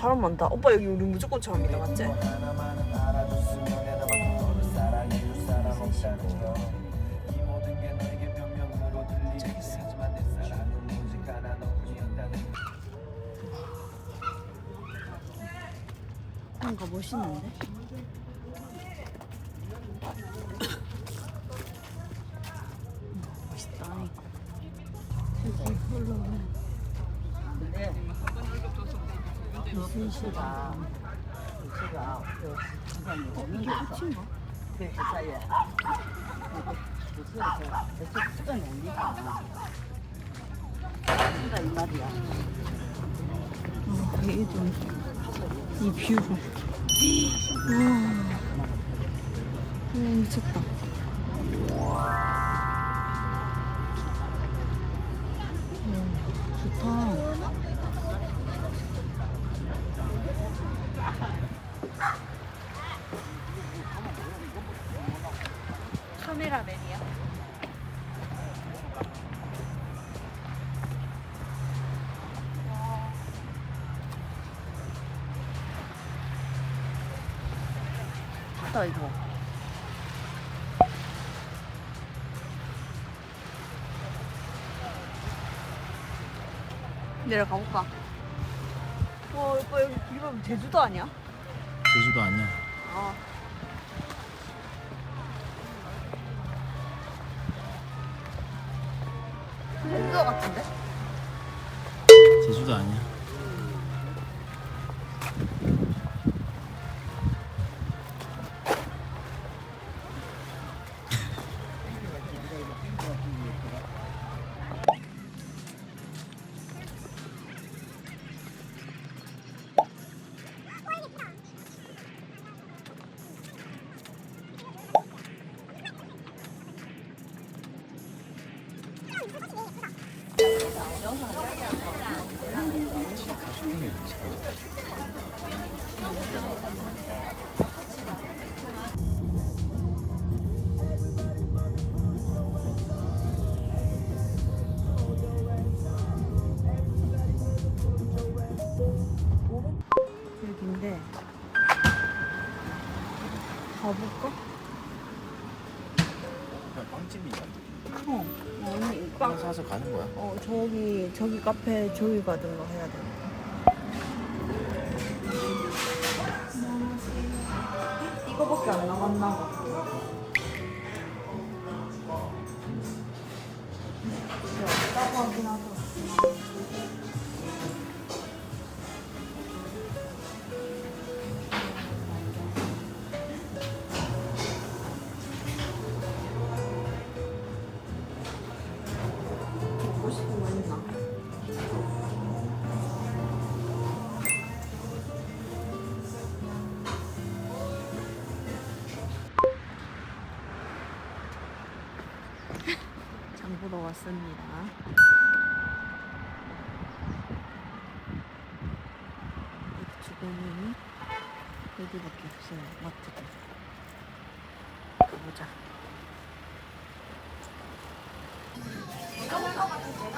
사람 많다. 오빠 여기 우리 무조건 처음이다 맞지? 뭔가 멋있는데? 무슨 시가 시가 그 부산에. 오는 이게 데서 끝인가? 그 회사에 그래서 저쪽 수건이 오니까. 시가 이 말이야. 어, 되게 좀이 뷰를. 와 와, 미쳤다 내려가 볼까? 와 오빠 여기 이거 제주도 아니야? 제주도 아니야. 아. 제주도 같은데? 어. 어 저기 저기 카페 저기 가든가 해야 돼. 이거밖에 안 남았나 봐. 없다고 하긴 하더 왔습니다. 여기 주변에는 여기밖에 없어요. 마트가. 가보자. 아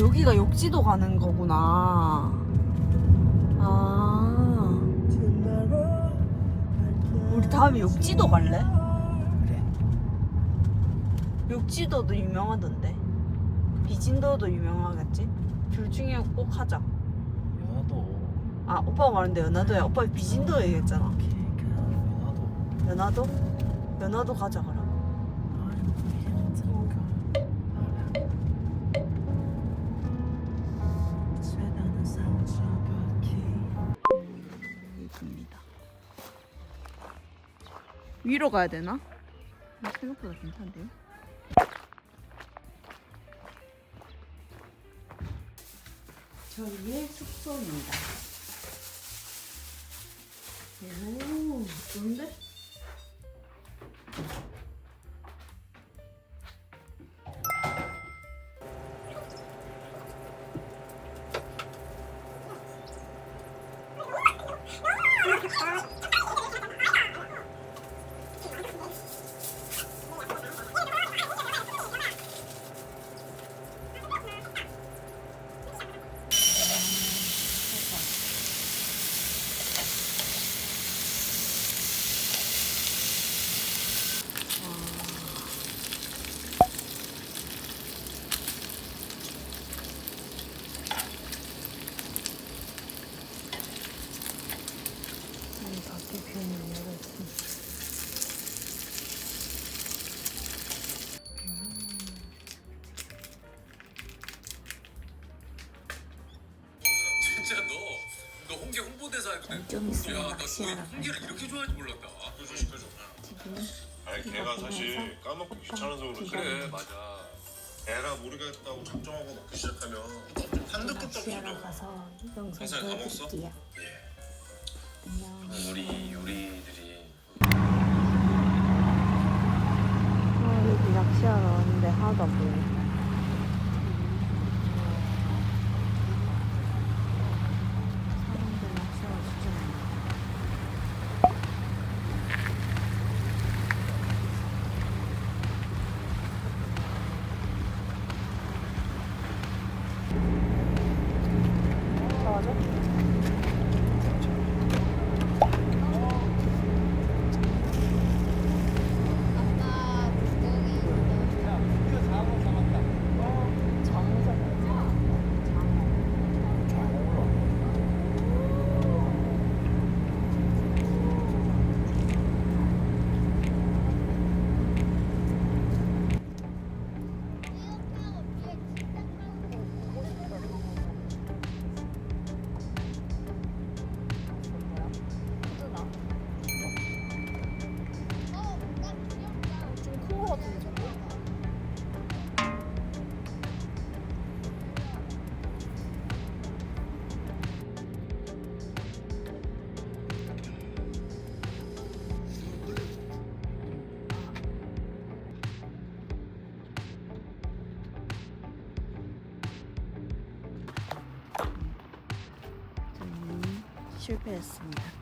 여기가 욕지도 가는 거구나 아 우리 다음에 욕지도 갈래? 그래. 욕지도도 유명하던데 비진도도 유명하겠지? 둘 중에 꼭 하자 연어도. 아 오빠가 말했는데 연화도야 오빠 비진도 얘기했잖아 연어도. 연화도? 연화도 가자 그럼 위로 가야 되나? 아, 생각보다 괜찮은데요? 저희의 숙소입니다. 오, 좋은데? 진짜 너, 너 홍게 홍보대사 했거든. 좀 있으면 야, 나 낚시하러 홍게를 이렇게 좋아할 줄 몰랐다. 시켜줘 시켜줘 아니 걔가 사실 까먹고 귀찮아서 그러지 그래, 맞아. 애라 모르겠다고 작정하고 먹기 시작하면 한두 시야로 없어 가서 영상 선생님 다 먹었어? 보여드릴게요. 예. 안녕. 우리 요리들이 아, 여기 낚시하러 왔는데 하나도 안 보이 실패했습니다.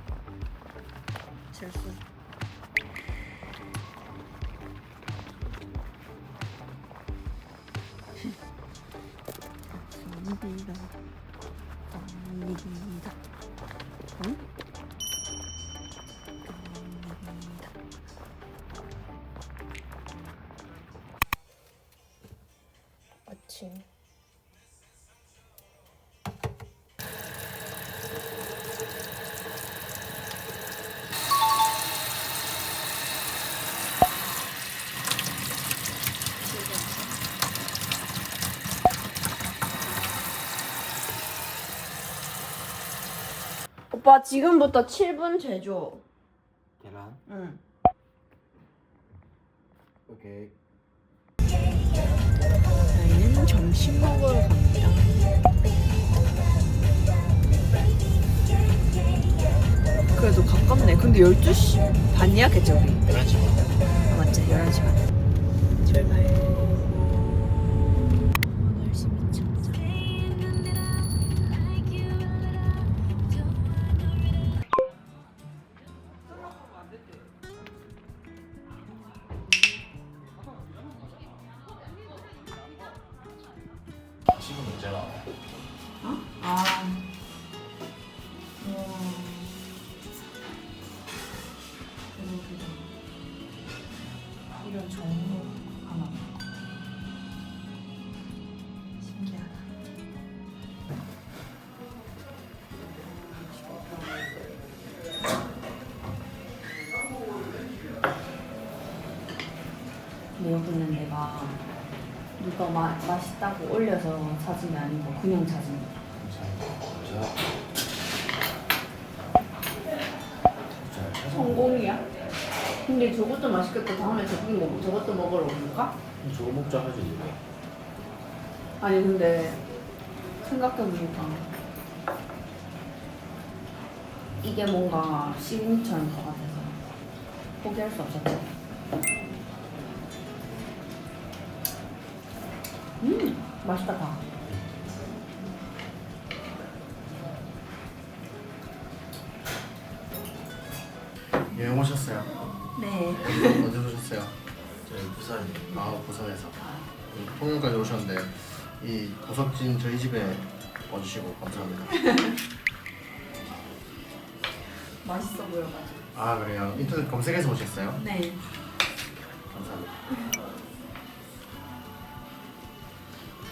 오빠 지금부터 7분 제조. 누가 마, 맛있다고 올려서 찾은 게 아니고 그냥 찾은 거. 성공이야? 근데 저것도 맛있겠다. 다음에 저기 먹 저것도 먹으러 올까? 저거 먹자 하지 이거. 아니 근데 생각해보니까 이게 뭔가 시그니처인 것 같아서 포기할 수 없었죠. 음 맛있다 다. 여행 오셨어요? 네. 언제 오셨어요? 저희 부산 아 부산에서 통영까지 오셨는데 이 고석진 저희 집에 와주시고 감사합니다. 맛있어 보여가지고. 아 그래요? 인터넷 검색해서 오셨어요? 네. 감사합니다.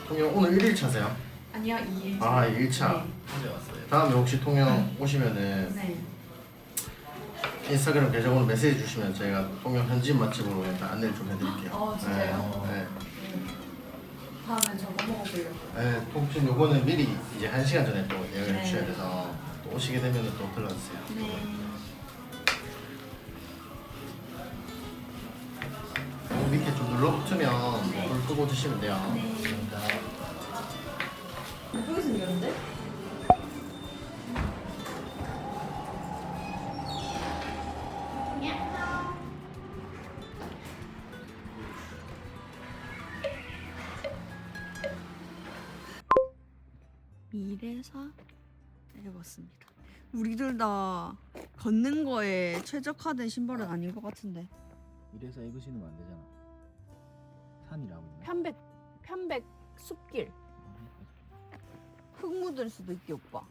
통영 오늘 1일차세요? 아니요 2일. 아 1차. 어제 왔어요. 다음에 혹시 통영 오시면은 네. 인스타그램 계정으로 메시지 주시면 저희가 통영 현지 맛집으로 일단 안내를 좀 해드릴게요. 어, 진짜요? 네. 다음에 저거 먹어보려고. 네. 네, 통신 요거는 미리 이제 한 시간 전에 또 예약을 네. 해주셔야 돼서 또 오시게 되면 또 들러주세요. 네. 요 밑에 좀 눌러붙으면 네. 불 끄고 드시면 돼요. 네. 예쁘게 생겼는데? 미래사 입었습니다. 우리들 다 걷는 거에 최적화된 신발은 아닌 것 같은데. 이래서 이거 신으면 안 되잖아. 산이라고 있나? 편백 편백 숲길 흙 묻을 수도 있게 오빠.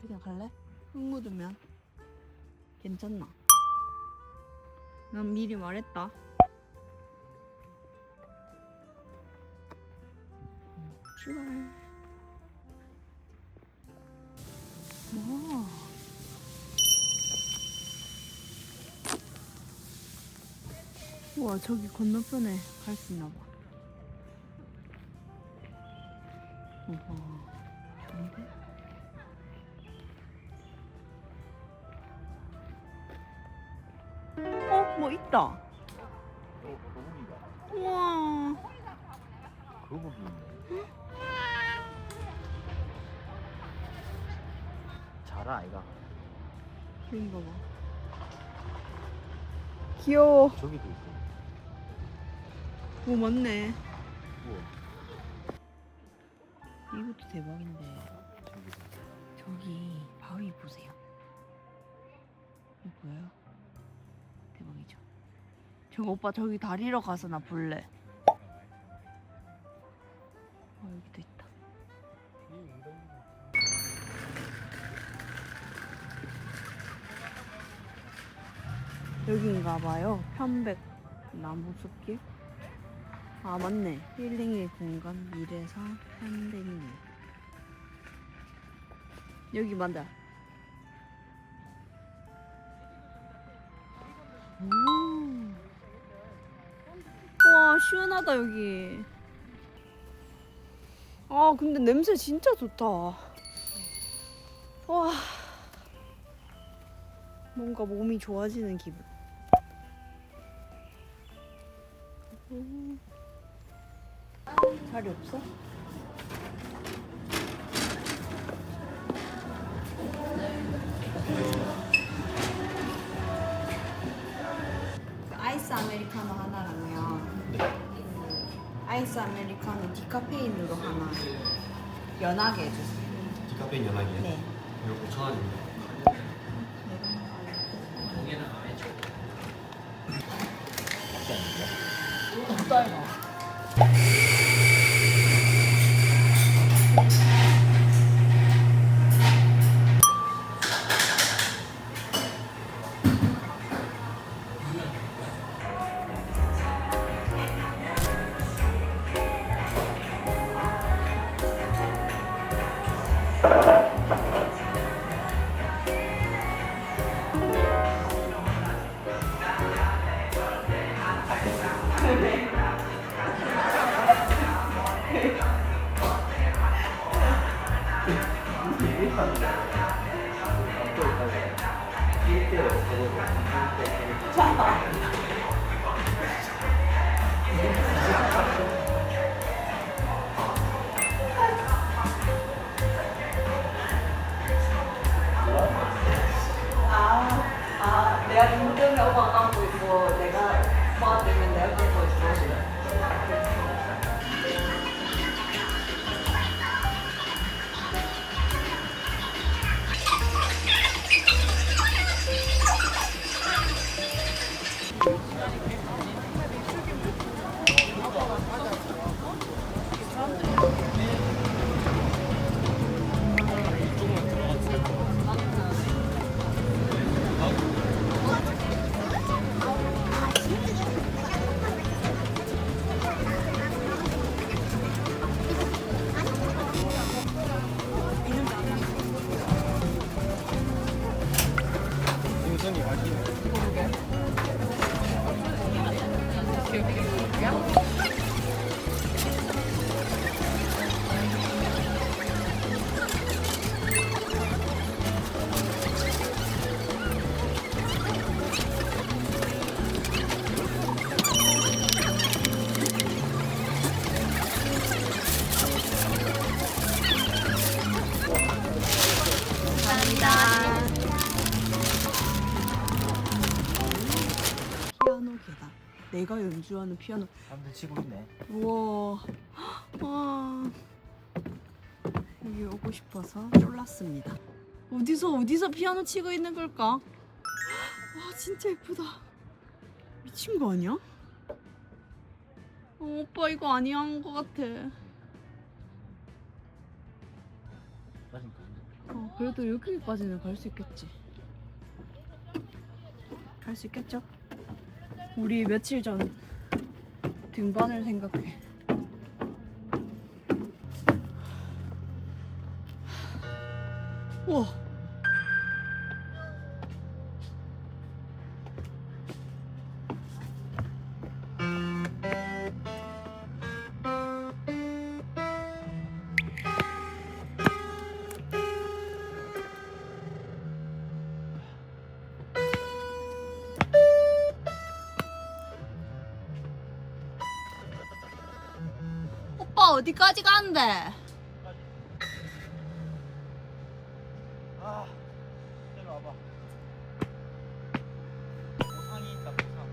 그냥 갈래? 흙 묻으면 괜찮나? 난 미리 말했다. 출발. 와. 우와 저기 건너편에 갈 수 있나 봐. 우와 좋은데? 어? 뭐 있다. 우와. 거북이 있네. 자라 아이가. 그런가 봐. 귀여워. 저기도 있어. 오 맞네. 우와. 이것도 대박인데. 저기 바위 보세요. 이거 보여요? 대박이죠. 저거 오빠 저기 다리러 가서 나 볼래. 어, 여기도 있다. 여긴가 봐요. 편백 나무 숲길. 아 맞네. 힐링의 공간 미래사 현대미. 여기. 오. 와 시원하다 여기. 아 근데 냄새 진짜 좋다. 와. 뭔가 몸이 좋아지는 기분. 음. 자리 없어? 아이스 아메리카노 하나랑요. 네. 아이스 아메리카노 디카페인으로 하나. 연하게 해주세요. 디카페인 연하기에 네. 이거 5천 원입니다. 없다 이거. fire. 내가 연주하는 피아노. 사람들 치고 있네. 우와. 와. 여기 오고 싶어서 쫄랐습니다. 어디서 어디서 피아노 치고 있는 걸까? 와 진짜 예쁘다. 미친 거 아니야? 어, 오빠 이거 아니야 한 거 같아. 빠진 거. 어, 그래도 여기까지는 갈 수 있겠지. 갈 수 있겠죠? 우리 며칠 전 등반을 생각해. 우와. 어디까지 가는데? 아, 내려 와봐. 보상이 있다 보상.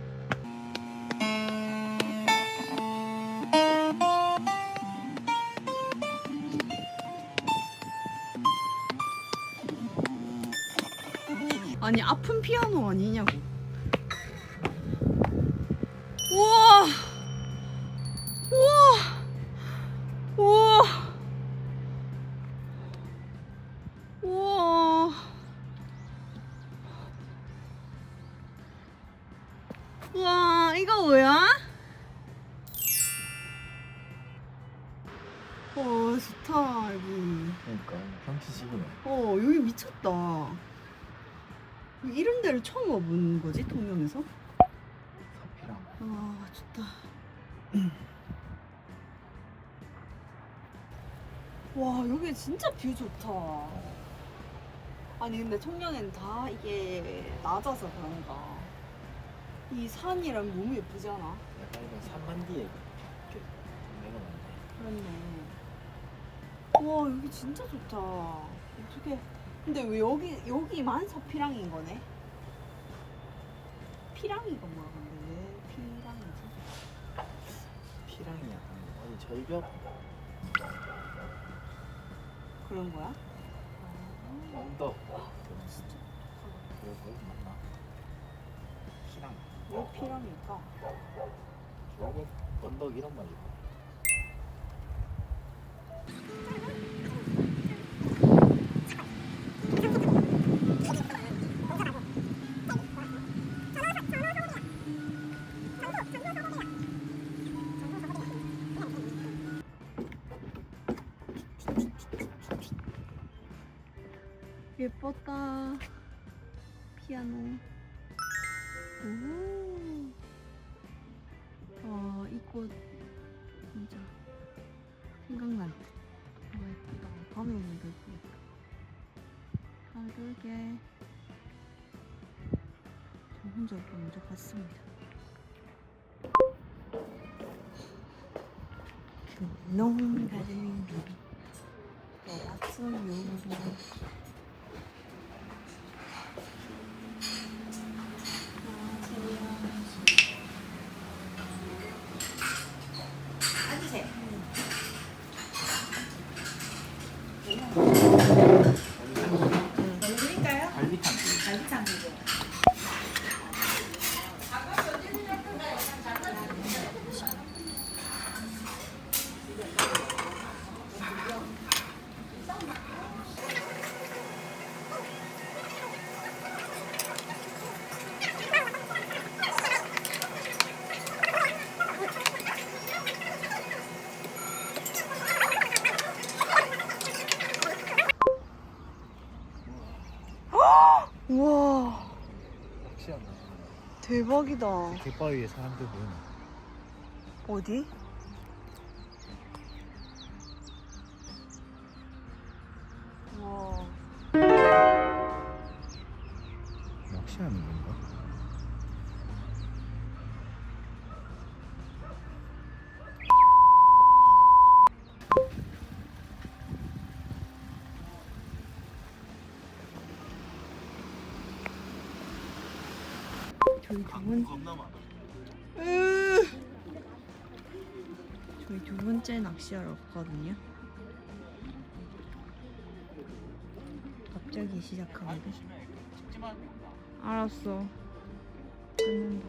아니 아픈 피아노 아니냐고. 처음 와본 거지 통영에서? 서피랑. 아 좋다. 와 여기 진짜 뷰 좋다. 아니 근데 통영엔 다 이게 낮아서 그런가. 이 산이랑 너무 예쁘지 않아? 약간 이건 산만디에 내가 맞네. 그렇네. 와 여기 진짜 좋다. 어떻게? 근데 왜 여기 여기만 서피랑인 거네? 피랑이가 뭐야 근데 왜 피랑이지? 피랑이 약간 어디 절벽 그런 거야? 언덕. 진짜. 그래 거기 맞나? 피랑. 왜 피랑일까? 저거 언덕 이런 말이고. 먼저 갔습니다. 농 가슴이 왔어요. 우와 확실한가? 대박이다. 갯바위에 사람들 보이네. 어디? 저희 두 번, 겁나 많아. 저희 두 번째 낚시하러 왔거든요. 갑자기 시작하거든. 알았어. 끊는다.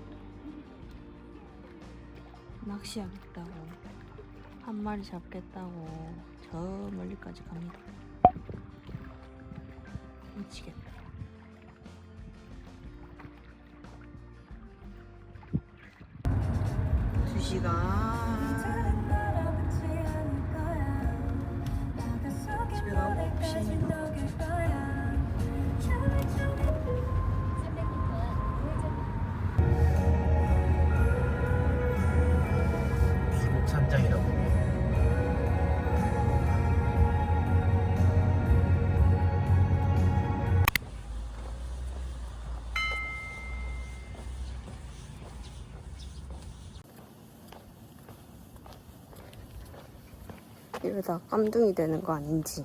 낚시하겠다고. 한 마리 잡겠다고 저 멀리까지 갑니다. 미치겠다. 두 시간. 이러다 깜둥이 되는 거 아닌지.